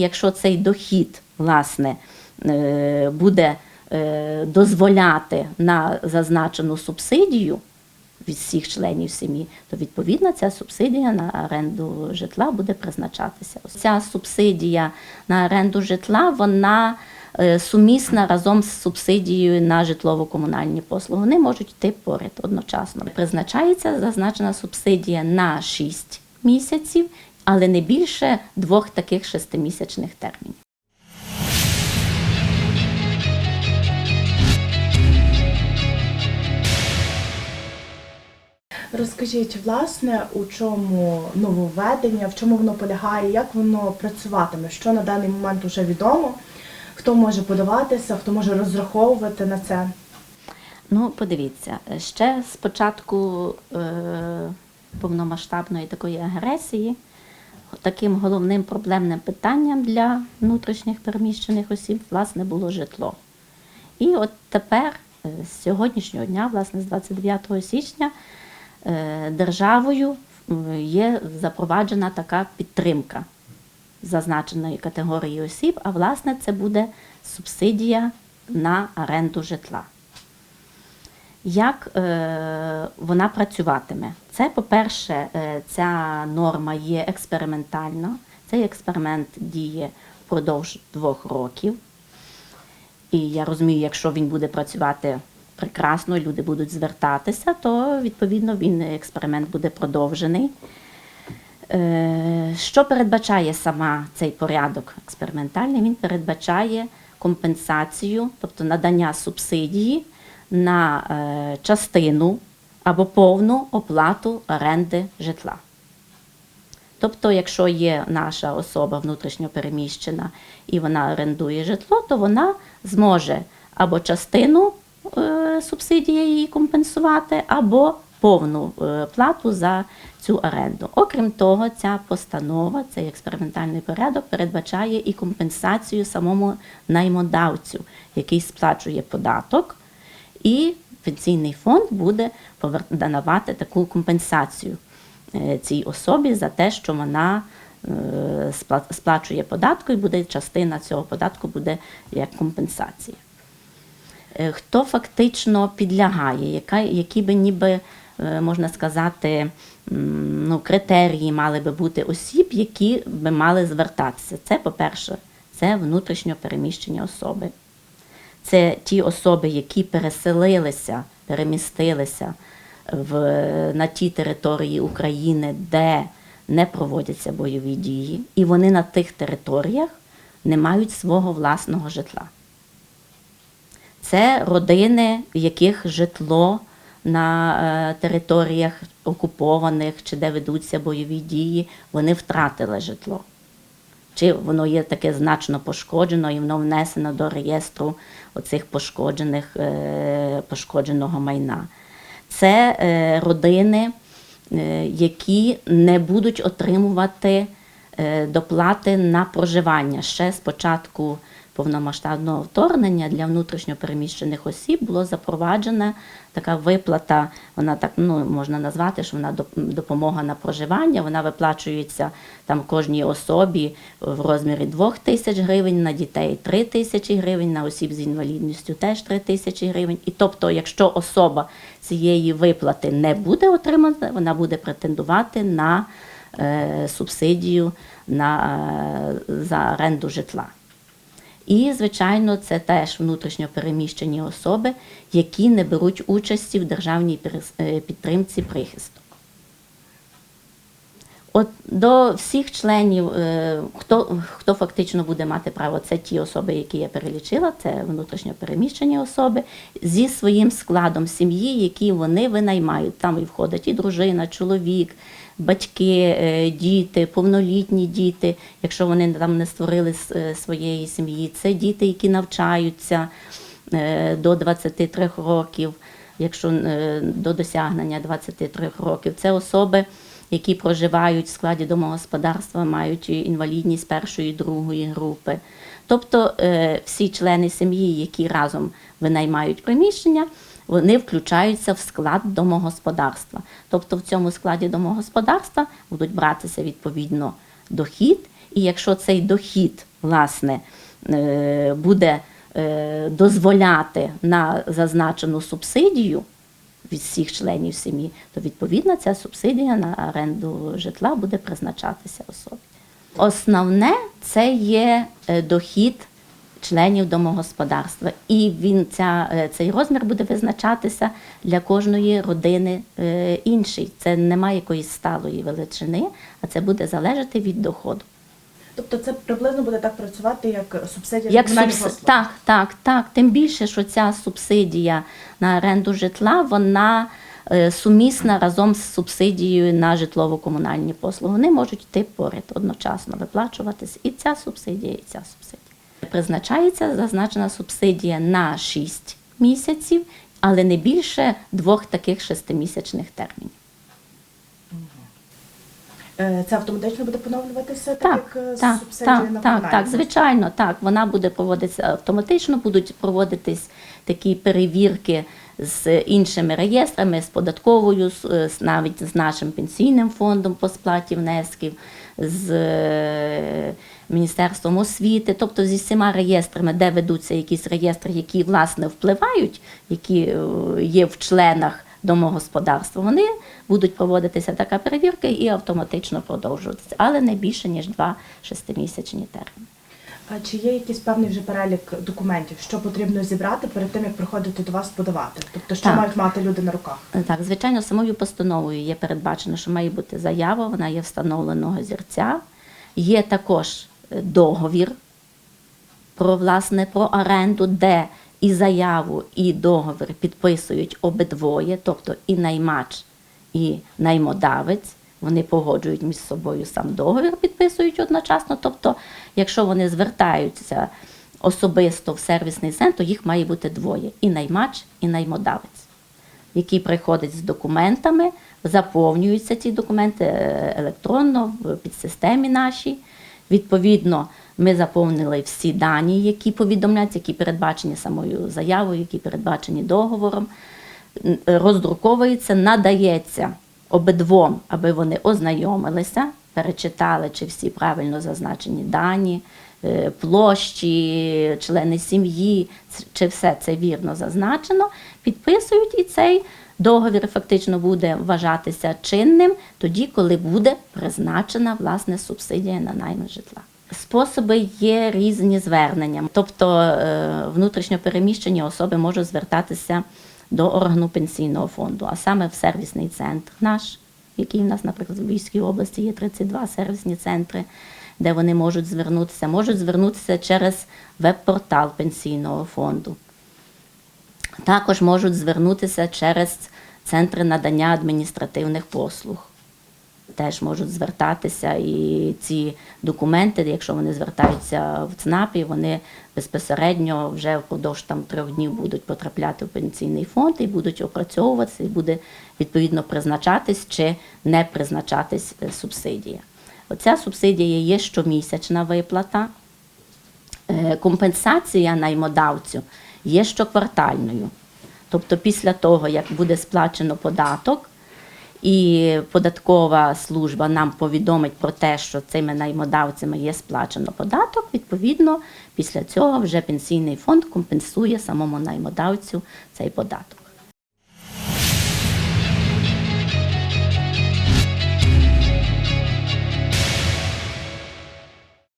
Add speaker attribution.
Speaker 1: Якщо цей дохід власне е, буде е, дозволяти на зазначену субсидію від всіх членів сім'ї, то відповідно ця субсидія на оренду житла буде призначатися. Ця субсидія на оренду житла вона е, сумісна разом з субсидією на житлово-комунальні послуги. Вони можуть йти поряд одночасно. Призначається зазначена субсидія на 6 місяців, але не більше двох таких шестимісячних термінів.
Speaker 2: Розкажіть, власне, у чому нововведення, в чому воно полягає, як воно працюватиме, що на даний момент вже відомо, хто може подаватися, хто може розраховувати на це.
Speaker 1: Ну, подивіться, ще з початку е, повномасштабної такої агресії таким головним проблемним питанням для внутрішніх переміщених осіб власне було житло. І от тепер, е, з сьогоднішнього дня, власне, з 29 січня, е, державою є запроваджена така підтримка зазначеної категорії осіб, а власне це буде субсидія на оренду житла. Як е, вона працюватиме? Це, по-перше, е, ця норма є експериментальна. Цей експеримент діє впродовж двох років. І я розумію, якщо він буде працювати прекрасно, люди будуть звертатися, то відповідно він експеримент буде продовжений. Е, Що передбачає сама цей порядок експериментальний? Він передбачає компенсацію, тобто надання субсидії на е, частину або повну оплату оренди житла. Тобто, якщо є наша особа внутрішньо переміщена і вона орендує житло, то вона зможе або частину е, субсидії її компенсувати, або повну е, плату за цю оренду. Окрім того, ця постанова, цей експериментальний порядок передбачає і компенсацію самому наймодавцю, який сплачує податок, і пенсійний фонд буде давати таку компенсацію е, цій особі за те, що вона е, сплачує податку, і буде частина цього податку буде як компенсація. Е, Хто фактично підлягає, яка, які би ніби, можна сказати, ну, критерії мали би бути осіб, які би мали звертатися. Це, по-перше, це внутрішньо переміщені особи. Це ті особи, які переселилися, перемістилися в, на ті території України, де не проводяться бойові дії, і вони на тих територіях не мають свого власного житла. Це родини, в яких житло на е, територіях окупованих чи де ведуться бойові дії, вони втратили житло. Чи воно є таке значно пошкоджено і воно внесено до реєстру оцих пошкоджених, е, пошкодженого майна. Це е, родини, е, які не будуть отримувати доплати на проживання. Ще з початку повномасштабного вторгнення для внутрішньопереміщених осіб було запроваджена така виплата, вона так ну, можна назвати, що вона доп- допомога на проживання. Вона виплачується там кожній особі в розмірі 2 тисяч гривень, на дітей 3 тисячі гривень, на осіб з інвалідністю теж 3 тисячі гривень. І тобто, якщо особа цієї виплати не буде отримана, вона буде претендувати на е, субсидію на, е, за оренду житла. І, звичайно, це теж внутрішньо переміщені особи, які не беруть участі в державній е, підтримці прихисту. От до всіх членів, е, хто, хто фактично буде мати право, це ті особи, які я перелічила, це внутрішньо переміщені особи зі своїм складом сім'ї, які вони винаймають. Там і входить і дружина, чоловік, батьки, е, діти, повнолітні діти, якщо вони там не створили е, своєї сім'ї. Це діти, які навчаються е, до 23 років, якщо до досягнення 23 років. Це особи, які проживають в складі домогосподарства, мають інвалідність першої другої групи. Тобто всі члени сім'ї, які разом винаймають приміщення, вони включаються в склад домогосподарства. Тобто в цьому складі домогосподарства будуть братися відповідно дохід І якщо цей дохід, власне, е, буде е, дозволяти на зазначену субсидію від всіх членів сім'ї, то відповідно ця субсидія на оренду житла буде призначатися особі. Основне це є е, дохід членів домогосподарства, і він ця, е, цей розмір буде визначатися для кожної родини е, інший. Це немає якоїсь сталої величини, а це буде залежати від доходу.
Speaker 2: Тобто це приблизно буде так працювати, як субсидія
Speaker 1: Як
Speaker 2: комунальні
Speaker 1: субс... Так, так, так. Тим більше, що ця субсидія на оренду житла, вона е, сумісна разом з субсидією на житлово-комунальні послуги. Вони можуть йти поряд одночасно виплачуватись і ця субсидія, і ця субсидія. Призначається зазначена субсидія на 6 місяців, але не більше двох таких шестимісячних термінів.
Speaker 2: Це автоматично буде поновлюватися, так,
Speaker 1: Так,
Speaker 2: як е,
Speaker 1: так,
Speaker 2: субсидія
Speaker 1: так,
Speaker 2: на
Speaker 1: так, так, звичайно, так. Вона буде проводитися автоматично, будуть проводитись такі перевірки з іншими реєстрами, з податковою, е, навіть з нашим пенсійним фондом по сплаті внесків, з е, Міністерством освіти, тобто зі всіма реєстрами, де ведуться якісь реєстри, які власне впливають, які є в членах домогосподарства, вони будуть проводитися така перевірка і автоматично продовжуватися, але не більше ніж два шестимісячні терміни.
Speaker 2: А чи є якийсь певний вже перелік документів, що потрібно зібрати перед тим, як приходити до вас подавати? Тобто, що
Speaker 1: Так.
Speaker 2: мають мати люди на руках?
Speaker 1: Е, Так, звичайно, самою постановою є передбачено, що має бути заява, вона є встановленого зірця. Є також е, договір про власне про оренду, де і заяву, і договір підписують обидвоє, тобто і наймач, і наймодавець. Вони погоджують між собою сам договір, підписують одночасно. Тобто, якщо вони звертаються особисто в сервісний центр, то їх має бути двоє: і наймач, і наймодавець який приходить з документами, заповнюються ці документи е, електронно в підсистемі нашій. Відповідно, ми заповнили всі дані, які повідомляються, які передбачені самою заявою, які передбачені договором. Роздруковується, надається обидвом, аби вони ознайомилися, перечитали, чи всі правильно зазначені дані, е, площі, члени сім'ї, чи все це вірно зазначено, підписують і цей договір фактично буде вважатися чинним тоді, коли буде призначена власне субсидія на найм житла. Способи є різні звернення, тобто е, внутрішньо переміщені особи можуть звертатися до органу пенсійного фонду, а саме в сервісний центр наш, який в нас, наприклад, в Львівській області є 32 сервісні центри, де вони можуть звернутися, можуть звернутися через веб-портал пенсійного фонду. Також можуть звернутися через центри надання адміністративних послуг. Теж можуть звертатися і ці документи, якщо вони звертаються в ЦНАПі, вони безпосередньо вже впродовж там трьох днів будуть потрапляти в пенсійний фонд і будуть опрацьовуватися, і буде відповідно призначатись чи не призначатись е, субсидія. Оця субсидія є щомісячна виплата. Е, компенсація наймодавцю є щоквартальною. Тобто після того, як буде сплачено податок, і податкова служба нам повідомить про те, що цими наймодавцями є сплачено податок, відповідно, після цього вже пенсійний фонд компенсує самому наймодавцю цей податок.